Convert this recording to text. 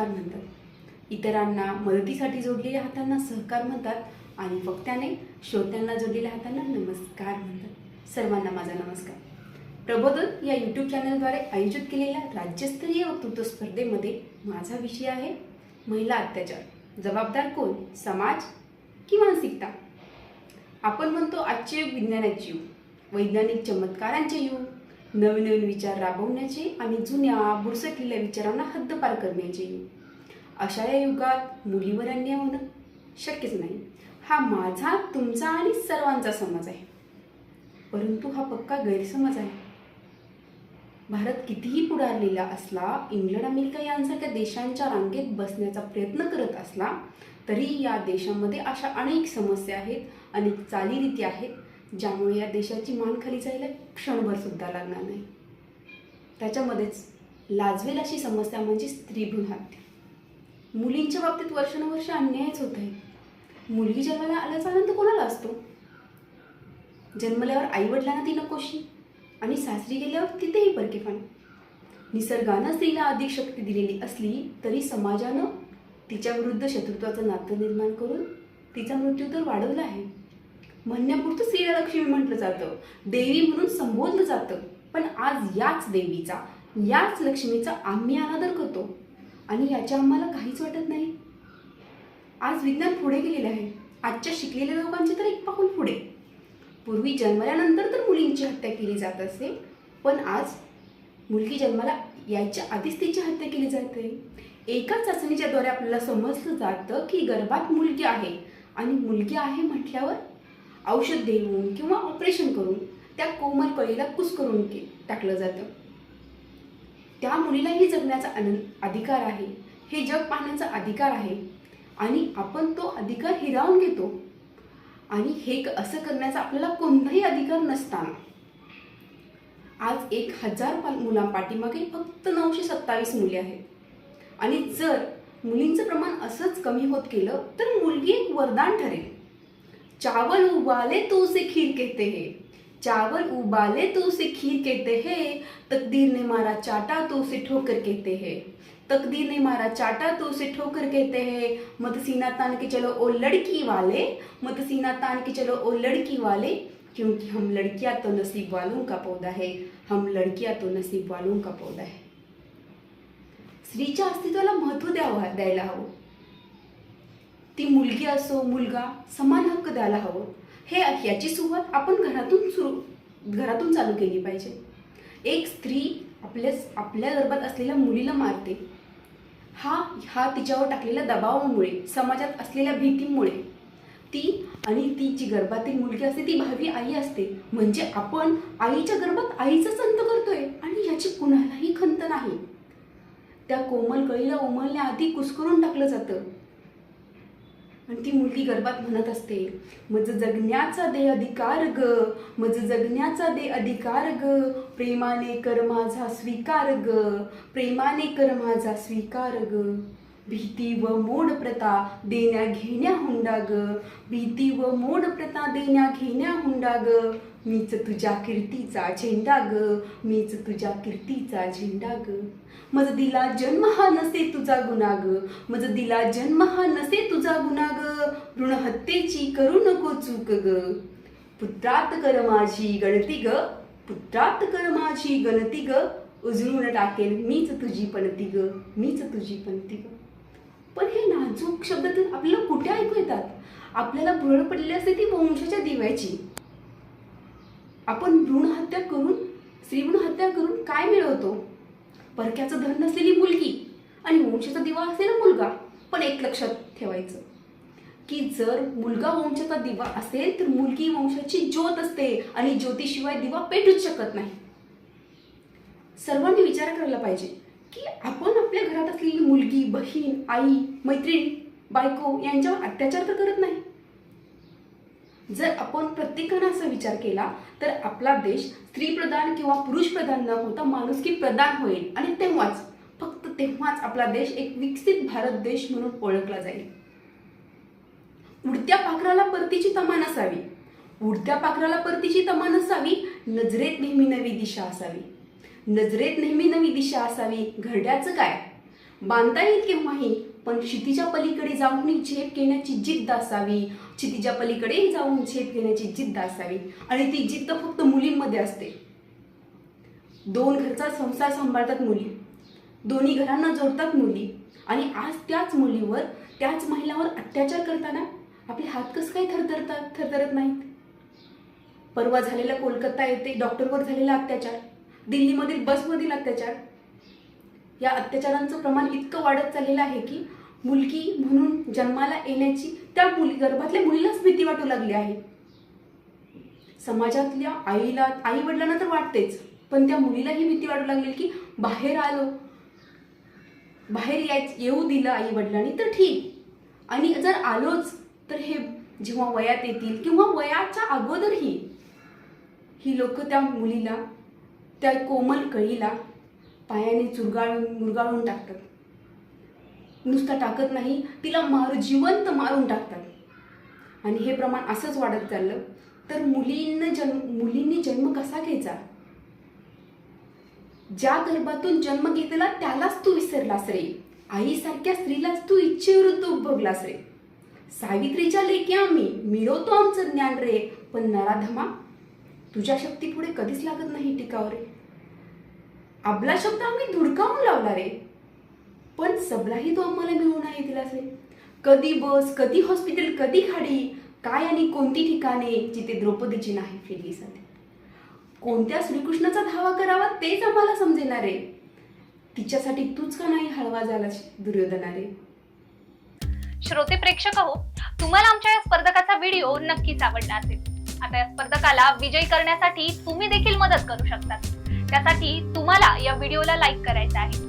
नमस्कार म्हणतात इतरांना मदतीसाठी जोडलेल्या हातांना सहकार म्हणतात आणि वक्त्याने श्रोत्यांना जोडलेल्या हातांना नमस्कार म्हणतात. सर्वांना माझा नमस्कार. प्रबोधन या यूट्यूब चॅनलद्वारे आयोजित केलेल्या राज्यस्तरीय वक्तृत्व स्पर्धेमध्ये माझा विषय आहे महिला अत्याचार. जबाबदार कोण? समाज की मानसिकता? आपण म्हणतो आजचे युग विज्ञानाचे युग. वैज्ञानिक चमत्कारांचे युग. नवीन नवीन विचार राबवण्याचे आणि जुन्या बुरसटलेल्या विचारांना हद्दपार करण्याचे. अशा या युगात मुलीवर अन्याय होणं शक्यच नाही. हा माझा तुमचा आणि सर्वांचा समज आहे. परंतु हा पक्का गैरसमज आहे. भारत कितीही पुढारलेला असला इंग्लंड अमेरिका यांसारख्या देशांच्या रांगेत बसण्याचा प्रयत्न करत असला तरी या देशामध्ये अशा अनेक समस्या आहेत अनेक चालीरीती आहेत ज्यामुळे या देशाची मान खाली जायला क्षणभर सुद्धा लागणार नाही. त्याच्यामध्येच लाजवेल अशी समस्या म्हणजे स्त्रीभ्रूण हत्या. मुलींच्या बाबतीत वर्षानुवर्ष अन्यायच होत आहे मुलगी जन्माला आल्याचा आनंद कोणाला असतो? जन्मल्यावर आईवडिलांना ती नकोशी आणि सासरी गेल्यावर तिथेही परकेपण निसर्गानं स्त्रीला अधिक शक्ती दिलेली असली तरी समाजानं तिच्या विरुद्ध शत्रुत्वाचं नातं निर्माण करून तिचा मृत्यूदर वाढवला आहे. म्हणण्यापुरतं श्रीलक्ष्मी म्हटलं जातं. देवी म्हणून संबोधलं जातं. पण आज याच देवीचा याच लक्ष्मीचा आम्ही अनादर करतो. आणि याच्या आम्हाला काहीच वाटत नाही. आज विज्ञान पुढे गेलेलं आहे. आजच्या शिकलेल्या लोकांचे तर एक पाऊल पुढे. पूर्वी जन्मल्यानंतर तर मुलींची हत्या केली जात असे पण आज मुलगी जन्माला यायच्या आधीच तिची हत्या केली जाते. एका चाचणीच्याद्वारे आपल्याला समजलं जातं की गर्भात मुलगी आहे. आणि मुलगी आहे म्हटल्यावर औषध देऊन किंवा ऑपरेशन करून त्या कोमल कळीला कुस करून टाकलं जातं. त्या मुलीलाही जगण्याचा आनंद अधिकार आहे. हे जग पाहण्याचा अधिकार आहे. आणि आपण तो अधिकार हिरावून घेतो. आणि हे क- असं करण्याचा आपल्याला कोणताही अधिकार नसताना. आज एक हजार पाल मुलांपाठीमागे फक्त नऊशे सत्तावीस मुले आहेत. आणि जर मुलींचं प्रमाण असंच कमी होत गेलं तर मुलगी एक वरदान ठरेल. चावल उबाले तो उसे खीर कहते हैं। चावल उबाले तो उसे खीर कहते हैं। तकदीर ने मारा चाटा तो उसे ठोकर कहते हैं। तकदीर ने मारा चाटा तो उसे ठोकर कहते हैं। मत सीना तान के चलो ओ लड़की वाले मत सीना तान के चलो ओ लड़की वाले क्योंकि हम लड़कियां तो नसीब वालों का पौधा है। हम लड़कियां तो नसीब वालों का पौधा है। स्त्रीच्या अस्तित्वाला महत्त्व द्यावा द्यायला हवं हो। ती मुलगी असो मुलगा समान हक्क द्यायला हवं. हे याची सुरुवात आपण घरातून सुरू घरातून चालू केली पाहिजे. एक स्त्री आपल्या आपल्या गर्भात असलेल्या मुलीला मारते. हा हा तिच्यावर टाकलेल्या दबावामुळे समाजात असलेल्या भीतीमुळे. ती आणि ती जी गर्भातील मुलगी असते ती भावी आई असते. म्हणजे आपण आईच्या गर्भात आईचाच संत करतोय आणि याची कुणालाही खंत नाही. त्या कोमल कळीला उमलण्याआधी कुसकरून टाकलं जातं. आणि ती मुलगी गर्भात म्हणत असते मज जगण्याचा दे अधिकार ग मज जगण्याचा दे अधिकार ग प्रेमाने कर माझा स्वीकार ग प्रेमाने कर माझा स्वीकार ग. भीती व मोड प्रथा देण्या घेण्या हुंडा ग भीती व मोड प्रथा देण्या घेण्या हुंडा ग. मीच तुझ्या कीर्तीचा झेंडा ग मीच तुझ्या कीर्तीचा झेंडा ग. मज दिला जन्म हा नसे तुझा गुन्हा ग मज दिला जन्म हा नसे तुझा गुन्हा ग. भ्रूण हत्येची करू नको चूक ग. पुत्रात कर माझी गणती ग पुत्रात कर माझी गणती ग. उजळून टाकेल मीच तुझी पणती ग मीच तुझी पणती ग. पण हे नाजूक शब्द तर आपल्याला कुठे ऐकू येतात? आपल्याला भुरळ पडलेली असते ती वंशाच्या दिव्याची. आपण भ्रूण हत्या करून स्त्रीभ्रूण हत्या करून काय मिळवतो? परक्याचं धन नसलेली मुलगी आणि वंशाचा दिवा असलेला मुलगा पण एक लक्षात ठेवायचं की जर मुलगा वंशाचा दिवा असेल तर मुलगी वंशाची ज्योत असते आणि ज्योतीशिवाय दिवा पेटूच शकत नाही. सर्वांनी विचार करायला पाहिजे की आपण आपल्या घरात असलेली मुलगी बहीण आई मैत्रीण बायको यांच्यावर अत्याचार तर करत नाही. जर आपण प्रत्येकानं असा विचार केला तर आपला देश स्त्रीप्रधान किंवा पुरुषप्रधान न होता माणुसकी प्रधान होईल. आणि तेव्हाच फक्त तेव्हाच आपला देश एक विकसित भारत देश म्हणून ओळखला जाईल. उडत्या पाखराला परतीची तमा नसावी उडत्या पाखराला परतीची तमा नसावी नजरेत नेहमी नवी दिशा असावी. नजरेत नेहमी नवी दिशा असावी. घरड्याचं काय? बांधता येईल केव्हाही पण क्षितिच्या पलीकडे जाऊन झेप घेण्याची जिद्द असावी. क्षितिजा पलीकडे जाऊन झेप घेण्याची जिद्द असावी. आणि ती जिद्द फक्त मुलींमध्ये असते. दोन घरचा संसार सांभाळतात मुली. दोन्ही घरांना जोडतात मुली. आणि आज त्याच मुलीवर त्याच महिलावर अत्याचार करताना आपले हात कसं काय थरथरतात थरथरत नाहीत? परवा झालेला कोलकाता येथे डॉक्टरवर झालेला अत्याचार दिल्लीमधील बसमधील अत्याचार या अत्याचारांचं प्रमाण इतकं वाढत चाललेलं आहे की मुलगी म्हणून जन्माला येण्याची त्या मुली गर्भातल्या मुलीलाच भीती वाटू लागली आहे. समाजातल्या आईला आई वडिलांना तर वाटतेच पण त्या मुलीलाही भीती वाटू लागली की बाहेर आलो. बाहेर याय येऊ दिलं आई वडिलांनी तर ठीक. आणि जर आलोच तर हे जेव्हा वयात येतील किंवा वयाच्या अगोदरही ही लोक त्या मुलीला त्या कोमल कळीला पायाने चुरगाळून मुरगाळून टाकतात. नुसतं टाकत नाही तिला मार जिवंत मारून टाकतात. आणि हे प्रमाण असंच वाढत चाललं. तर मुलींना जन्म मुलींनी जन्म कसा घ्यायचा? ज्या गर्भातून जन्म घेतला त्यालाच तू विसरलास रे. आईसारख्या स्त्रीलाच तू इच्छेविरुद्ध उपभोगलास रे. सावित्रीच्या लेखी आम्ही मिळवतो आमचं ज्ञान रे. पण नराधमा तुझ्या शक्ती पुढे कधीच लागत नाही टिकाव रे आपला शब्द आम्ही धुडकावून लावला रे. पण सबलाही तो आम्हाला मिळू नाही दिलास असे. कधी बस कधी हॉस्पिटल कधी खाडी काय आणि कोणती ठिकाणे जिथे द्रौपदीची नाही फिरली सध्या. कोणत्या श्रीकृष्णाचा धावा करावा तेच आम्हाला समजेणार. आहे तिच्यासाठी तूच का नाही हळवा झाला दुर्योधना रे श्रोते प्रेक्षक हो तुम्हाला आमच्या या स्पर्धकाचा व्हिडिओ नक्कीच आवडला असेल. आता या स्पर्धकाला विजयी करण्यासाठी तुम्ही देखील मदत करू शकता. त्यासाठी तुम्हाला या व्हिडिओला लाईक करायचं आहे.